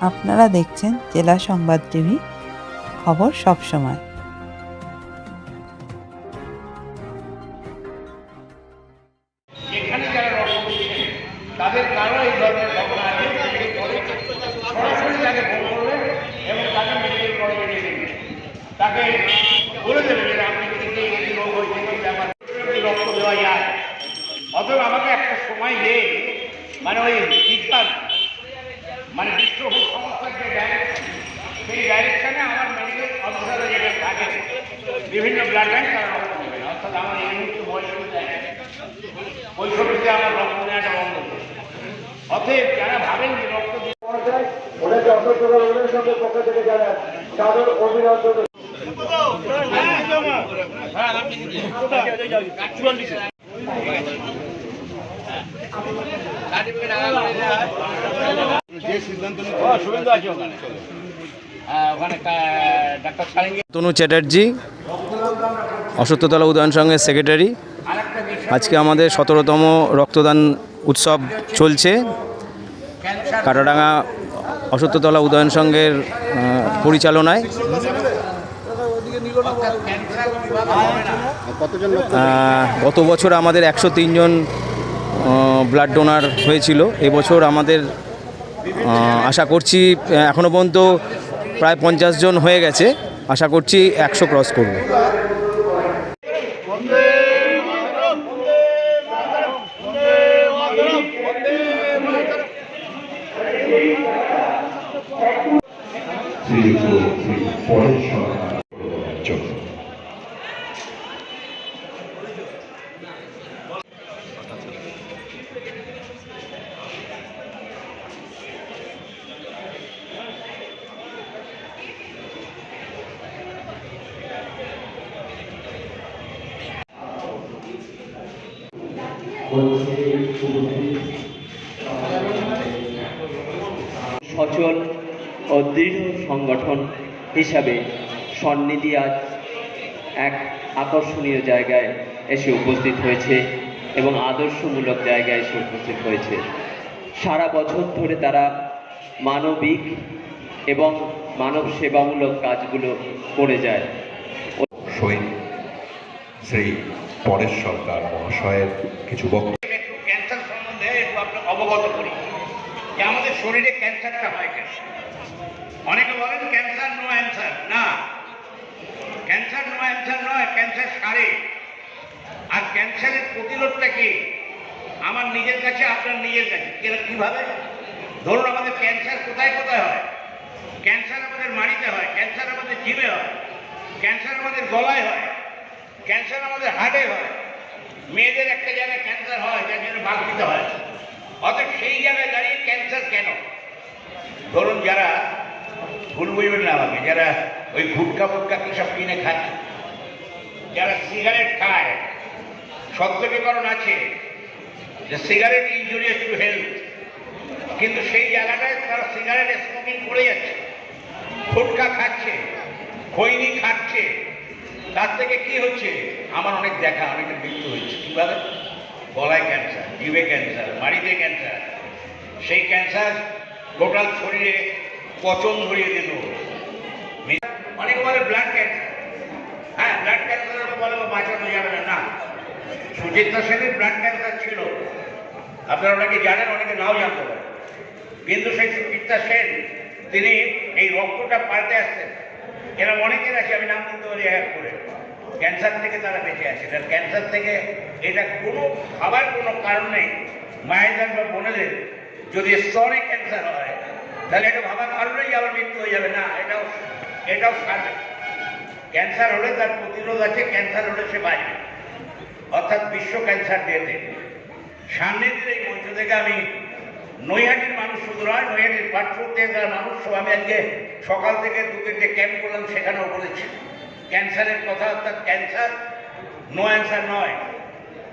আপনারা দেখছেন জেলা সংবাদ টিভি, খবর সব সময়। এখানে যারা রক্ত দিচ্ছেন তাদের আমাকে একটা সময় দিয়ে মানে ওই মানে বিশ্ব সংস্থার যে ডাইরেকশন সেই ডাইরেকশনে আমার মেডিকেল অফিসাররা যেখানে থাকে, বিভিন্ন ব্লাড ব্যাংক তারা রক্ত দেবেন অর্থাৎ আমার এই মুহূর্তে আমার রক্ত নেওয়াটা বন্ধ। অতএব যারা ভাবেন যে রক্ত দিয়ে সঙ্গে থেকে অভিনন্দন সুবিধা হ্যাঁ ওখানে কা- ডাক্তার সারেঙ্গি তনু চ্যাটার্জি অসত্যতলা উদয়ন সংঘের সেক্রেটারি আজকে আমাদের সতেরোতম রক্তদান উৎসব চলছে। কাটাডাঙ্গা অসত্যতলা উদয়ন সংঘের পরিচালনায়। গত বছর আমাদের একশো তিনজন ব্লাড ডোনার হয়েছিল। এবছর আমাদের আশা করছি এখনও পর্যন্ত প্রায় পঞ্চাশ জন হয়ে গেছে। আশা করছি একশো ক্রস করবে। সচল ও দৃঢ় সংগঠন হিসাবে সন্নিধি আজ এক আকর্ষণীয় জায়গায় এসে উপস্থিত হয়েছে এবং আদর্শমূলক জায়গায় এসে উপস্থিত হয়েছে। সারা বছর ধরে তারা মানবিক এবং মানব সেবামূলক কাজগুলো করে যায়। শহীদ শ্রী পরেশ সরকার, মহাশয়ের কিছু বক্তব্য। ক্যান্সার সম্বন্ধে একটু আপনাকে অবগত করি। যে আমাদের শরীরে ক্যান্সারটা হয় কেন? অনেকে বলেন ক্যান্সার নো অ্যান্সার না। ক্যান্সার নো অ্যান্সার নয়, ক্যান্সার সারে। আর ক্যান্সারের প্রতিরোধটা কি? আমার নিজের কাছে, আপনার নিজের কাছে। কীভাবে? ধরুন আমাদের ক্যান্সার কোথায় কোথায় হয়? ক্যান্সার আমাদের মাড়িতে হয়, ক্যান্সার আমাদের জিভে হয়, ক্যান্সার আমাদের গলায় হয়। ক্যান্সার আমাদের হার্টে হয়। মেয়েদের একটা জায়গায় ক্যান্সার হয়, যার জন্য বাদ দিতে হয়। অতএব সেই জায়গায় দাঁড়িয়ে ক্যান্সার কেন? ধরুন যারা ভুল বুঝবেন না আমাকে, যারা ওই গুটকা ফুটকা কি সব কিনে খায়? যারা সিগারেট খায় সত্যিকরণ আছে যে সিগারেট ইঞ্জুরিয়াস টু হেলথ, কিন্তু সেই জায়গাটায় তারা সিগারেট স্মোকিং করে যাচ্ছে। ফুটকা খাচ্ছে, খৈনি খাচ্ছে তার থেকে কি হচ্ছে? আমার অনেক দেখা অনেকের মৃত্যু হচ্ছে কীভাবে? গলায় ক্যান্সার জিভে ক্যান্সার মাড়িতে ক্যান্সার সেই ক্যান্সার টোটাল শরীরে পচন ধরিয়ে দিল। অনেকে বলে ব্লাড ক্যান্সার হ্যাঁ ব্লাড ক্যান্সারের বলে বাঁচানো যাবে না না। সুচিত্রা সেনের ব্লাড ক্যান্সার ছিল। আপনারা অনেকে জানেন, অনেকে নাও জানতে পারেন। কিন্তু সেই সুচিত্রা সেন, তিনি এই রক্তটা পাল্টে আসতেন। এরকম অনেকের আছে আমি নাম দিতে পারি এক করে। ক্যান্সার থেকে তারা বেঁচে আছে। এটা ক্যান্সার থেকে এটা কোনো খাবার, কোনো কারণ মায়েদের বা বোনেদের যদি স্তরে ক্যান্সার হয়, তাহলে এটা ভাবার কারণেই আবার মৃত্যু হয়ে যাবে। না, এটাও এটাও সারবে। ক্যান্সার হলে তার প্রতিরোধ আছে, ক্যান্সার হলে সে বাঁচবে। অর্থাৎ বিশ্ব ক্যান্সার ডেতে। সান্নিধ্যের এই মঞ্চ থেকে আমি নৈহাটির মানুষ শুধু নয় নৈহাটির এলাকার মানুষ সব আমি আজকে সকাল থেকে দু তিনটে ক্যাম্প করলাম সেখানেও বলেছি। ক্যান্সারের কথা অর্থাৎ ক্যান্সার নো অ্যান্সার নয়।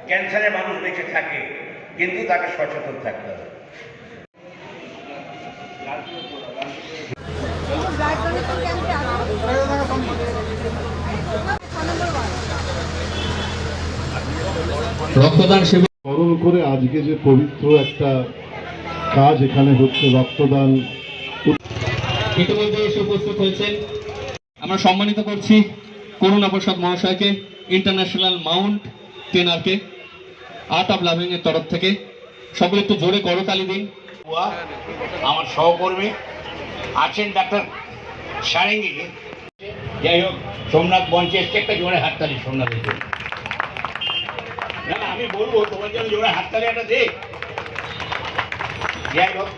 ক্যান্সারে মানুষ বেঁচে থাকে কিন্তু তাকে সচেতন থাকতে হবে। রক্তদান শিবির স্মরণ করে আজকে যে পবিত্র একটা কাজ এখানে হচ্ছে রক্তদান। ইতিমধ্যে এসে উপস্থিত হয়েছেন। আমরা সম্মানিত করছি করুণা প্রসাদ মহাশয়কে ইন্টারন্যাশনাল মাউন্ট টেনারকে আর্ট অফ লাভিং এর তরফ থেকে। সকলে একটু জোরে করতালি দিন। আমার সহকর্মী আছেন ডাক্তার সারেঙ্গি। যাই হোক সোমনাথ মঞ্চে এসছে একটা জোরে হাততালি সোমনাথের জন্য। না না, আমি বলব তোমার জন্য জোরে হাততালি একটা দে। যাই হোক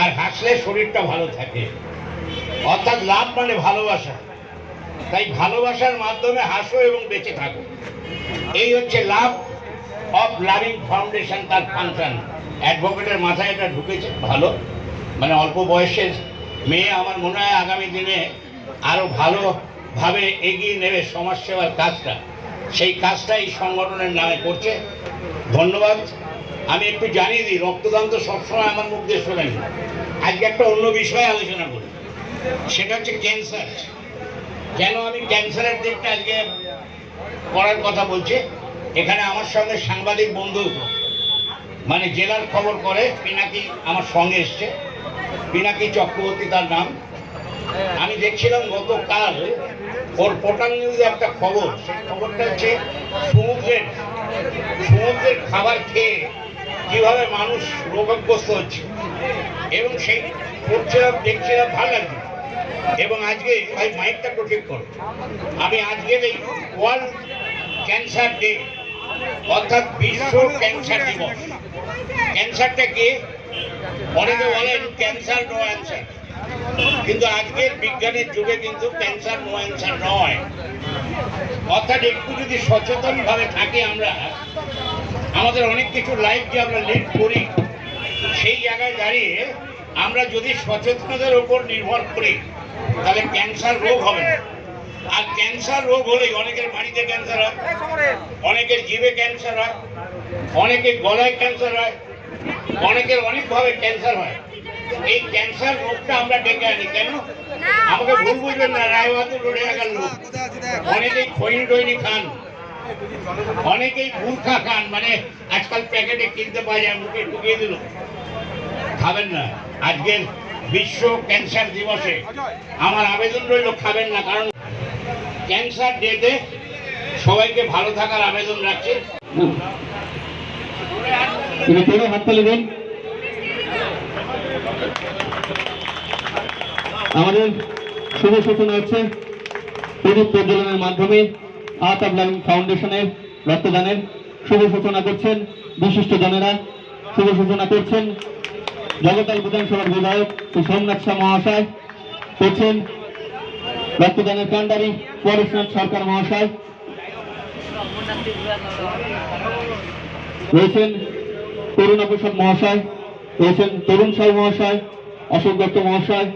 আর হাসলে শরীরটা ভালো থাকে। অর্থাৎ লাভ মানে ভালোবাসা। তাই ভালোবাসার মাধ্যমে হাসো এবং বেঁচে থাকো। এই হচ্ছে লাভ অফ লাভিং ফাউন্ডেশন তার ফাংশন। অ্যাডভোকেটের মাথায় এটা ঢুকেছে, ভালো। মানে অল্প বয়সের মেয়ে আমার মনে হয় আগামী দিনে আরও ভালোভাবে এগিয়ে নেবে সমাজসেবার কাজটা। সেই কাজটা এই সংগঠনের নামে করছে। ধন্যবাদ। আমি একটু জানিয়ে দিই, রক্তদান তো সবসময় আমার মুখ দিয়ে শোনেন আজকে একটা অন্য বিষয়ে আলোচনা করি। সেটা হচ্ছে ক্যান্সার। কেন আমি ক্যান্সারের দিকটা আজকে করার কথা বলছি? এখানে আমার সঙ্গে সাংবাদিক বন্ধু মানে জেলার খবর করে, পিনাকি আমার সঙ্গে এসছে। পিনাকি চক্রবর্তী তার নাম। আমি দেখছিলাম গতকাল ওর পোর্টাল নিউজে একটা খবর। সেই খবরটা হচ্ছে সমুদ্রের সমুদ্রের খাবার খেয়ে কীভাবে মানুষ রোগগ্রস্ত হচ্ছে। এবং সেই পড়ছিলাম, দেখছিলাম, ভালো লাগছে। এবং আজকে ভাই মাইকটা ঠিক করো। আমি আজকের এই ওয়ার্ল্ড ক্যান্সার ডে অর্থাৎ বিশ্ব ক্যান্সার দিবস। ক্যান্সারটা কে? অনেকে বলেন ক্যান্সার নো অ্যান্সার কিন্তু আজকের বিজ্ঞানের যুগে কিন্তু ক্যান্সার নো অ্যান্সার নয়। অর্থাৎ একটু যদি সচেতন ভাবে থাকি আমরা আমাদের অনেক কিছু লাইফ যে আমরা লিড করি, সেই জায়গায় দাঁড়িয়ে আমরা যদি সচেতনতার উপর নির্ভর করি, তাহলে ক্যান্সার রোগ হবে না। আর ক্যান্সার রোগ হলেই অনেকের বাড়িতে ক্যান্সার হয়, অনেকের জিভে ক্যান্সার হয়, অনেকের গলায় ক্যান্সার হয়, অনেকের অনেকভাবে ক্যান্সার হয়। এই ক্যান্সার রোগটা আমরা ডেকে আনি, কেন? আমাকে ভুল বুঝবেন না, রায়বাহাদুর রোডে এলাকার লোক। অনেকেই খৈনি টৈনি খান। অনেকেই মূর্খা খান মানে আজকাল প্যাকেটে কিনতে পাওয়া যায়, মুখে ঢুকিয়ে দিল। খাবেন না। আজকের বিশ্ব ক্যান্সার দিবসে। আমার আবেদন রইল, খাবেন না, কারণ ক্যান্সার ডেতে সবাইকে ভালো থাকার আবেদন রাখছে। আমাদের শুভ সূচনা হচ্ছে প্রদীপ প্রজ্বলনের মাধ্যমে। অফ লাভিং ফাউন্ডেশনের রক্তদানের শুভ সূচনা করছেন বিশিষ্ট জনেরা। শুভ সূচনা করছেন জগতাল বিধানসভার বিধায়ক সোমনাথ শাহ মহাশয়, করছেন রক্তদানের কাণ্ডারি পরেশনাথ সরকার মহাশয়। রয়েছেন করুণা প্রসাদ মহাশয়, রয়েছেন তরুণ সাউ মহাশয়, অশোক দত্ত মহাশয়